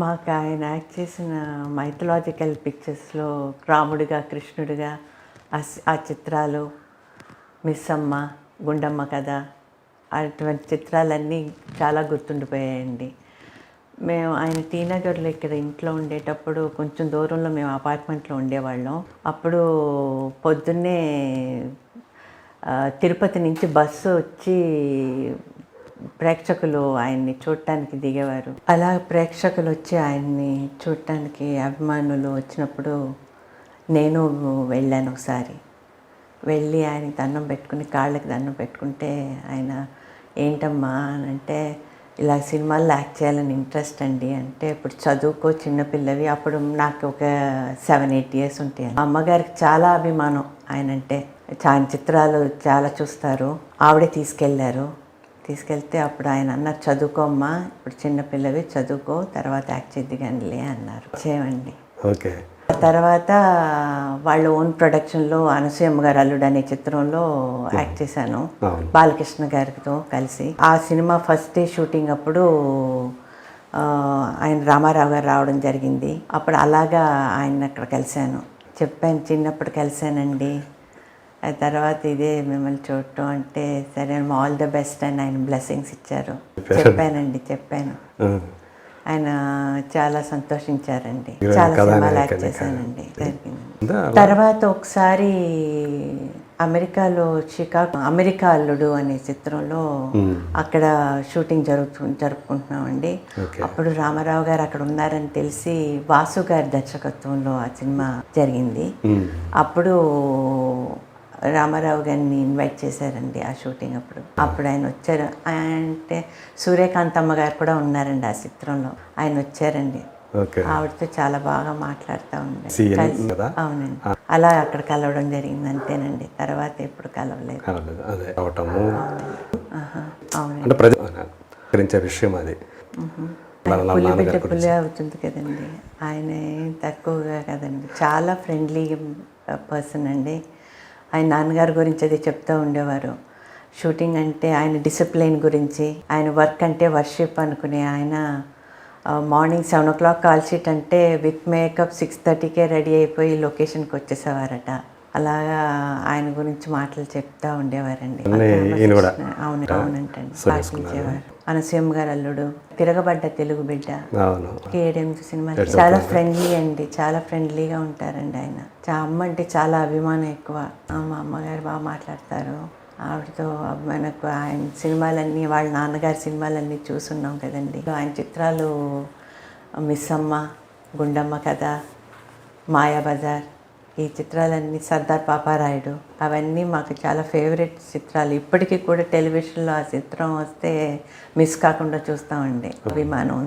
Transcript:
మాకు ఆయన యాక్ట్ చేసిన మైథలాజికల్ పిక్చర్స్లో రాముడిగా కృష్ణుడిగా ఆ ఆ చిత్రాలు మిస్సమ్మ గుండమ్మ కథ అటువంటి చిత్రాలన్నీ చాలా గుర్తుండిపోయాయండి. మేము ఆయన టీనగర్లో ఇక్కడ ఇంట్లో ఉండేటప్పుడు కొంచెం దూరంలో మేము అపార్ట్మెంట్లో ఉండేవాళ్ళం. అప్పుడు పొద్దున్నే తిరుపతి నుంచి బస్సు వచ్చి ప్రేక్షకులు ఆయన్ని చూడటానికి దిగేవారు. అలా ప్రేక్షకులు వచ్చి ఆయన్ని చూడటానికి అభిమానులు వచ్చినప్పుడు నేను వెళ్ళాను ఒకసారి. వెళ్ళి ఆయనకి దండం పెట్టుకుని కాళ్ళకి దండం పెట్టుకుంటే ఆయన ఏంటమ్మా? అని అంటే ఇలా సినిమాల్లో యాక్ట్ చేయాలని ఇంట్రెస్ట్ అండి. అంటే ఇప్పుడు చదువుకో చిన్నపిల్లవి అప్పుడు నాకు ఒక సెవెన్ ఎయిట్ ఇయర్స్ ఉంటాయి అమ్మగారికి చాలా అభిమానం. ఆయన అంటే చాలా చిత్రాలు చాలా చూస్తారు ఆవిడే తీసుకెళ్ళారు తీసుకెళ్తే అప్పుడు ఆయన అన్నారు చదువుకోమ్మా ఇప్పుడు చిన్నపిల్లవి చదువుకో తర్వాత యాక్ట్ చేద్ది కానీలే అన్నారు. చేయమండి ఓకే. తర్వాత వాళ్ళ ఓన్ ప్రొడక్షన్లో అనసూయమ్మ గారు అల్లుడు అనే చిత్రంలో యాక్ట్ చేశాను. బాలకృష్ణ గారితో కలిసి. ఆ సినిమా ఫస్ట్ డే షూటింగ్ అప్పుడు ఆయన రామారావు గారు రావడం జరిగింది. అప్పుడు అలాగా ఆయన అక్కడ కలిశాను. చెప్పాను చిన్నప్పుడు కలిశానండి ఆ తర్వాత ఇదే మిమ్మల్ని చూడటం అంటే సరే ఆల్ ద బెస్ట్ అని ఆయన బ్లెస్సింగ్స్ ఇచ్చారు. చెప్పానండి చెప్పాను. ఆయన చాలా సంతోషించారండి. చాలా సినిమాలు యాక్ట్ చేశానండి? తర్వాత ఒకసారి అమెరికాలో షికాగో అమెరికా అల్లుడు అనే చిత్రంలో అక్కడ షూటింగ్ జరుగుతు జరుపుకుంటున్నామండి. అప్పుడు రామారావు గారు అక్కడ ఉన్నారని తెలిసి వాసు గారి దర్శకత్వంలో ఆ సినిమా జరిగింది. అప్పుడు రామారావు గారిని ఇన్వైట్ చేశారండి ఆ షూటింగ్ అప్పుడు. అప్పుడు ఆయన వచ్చారు. అంటే సూర్యకాంతమ్మ గారు కూడా ఉన్నారండి ఆ చిత్రంలో. ఆయన వచ్చారండి. ఆవిడతో చాలా బాగా మాట్లాడుతూ ఉండే. సీఎం కలిసి- కదా? అవునండి. అలా అక్కడ కలవడం జరిగింది అంతేనండి. తర్వాత ఎప్పుడు కలవలేదు. అవునండి. విషయం అది. పులి అవుతుంది కదండి. ఆయన తక్కువగా కదండి. చాలా ఫ్రెండ్లీ పర్సన్ అండి. ఆయన నాన్నగారి గురించి అది చెప్తూ ఉండేవారు. షూటింగ్ అంటే ఆయన డిసిప్లిన్ గురించి ఆయన వర్క్ అంటే వర్షిప్ అనుకునే ఆయన morning seven o'clock call sheet అంటే విత్ మేకప్ సిక్స్ థర్టీకే రెడీ అయిపోయి లొకేషన్కి వచ్చేసేవారట. అలాగా ఆయన గురించి మాటలు చెప్తా ఉండేవారండి. అవును అవునంటండి అనసూయమ్మ గారు అల్లుడు తిరగబడ్డ తెలుగు బిడ్డ కేడిఎం సినిమా. చాలా ఫ్రెండ్లీ అండి చాలా ఫ్రెండ్లీగా ఉంటారండి ఆయన. చా అమ్మ అంటే చాలా అభిమానం ఎక్కువ. ఆ, మా అమ్మగారు బాగా మాట్లాడతారు. ఆవిడతో మనకు ఆయన సినిమాలన్నీ వాళ్ళ నాన్నగారి సినిమాలన్నీ చూసున్నాం కదండి. ఆయన చిత్రాలు మిస్ అమ్మ గుండమ్మ కథ మాయాబజార్ ఈ చిత్రాలన్నీ సర్దార్ పాపారాయుడు. అవన్నీ మాకు చాలా ఫేవరెట్ చిత్రాలు. ఇప్పటికీ కూడా టెలివిజన్లో ఆ చిత్రం వస్తే మిస్ కాకుండా చూస్తామండి. అభిమానం. ఉంది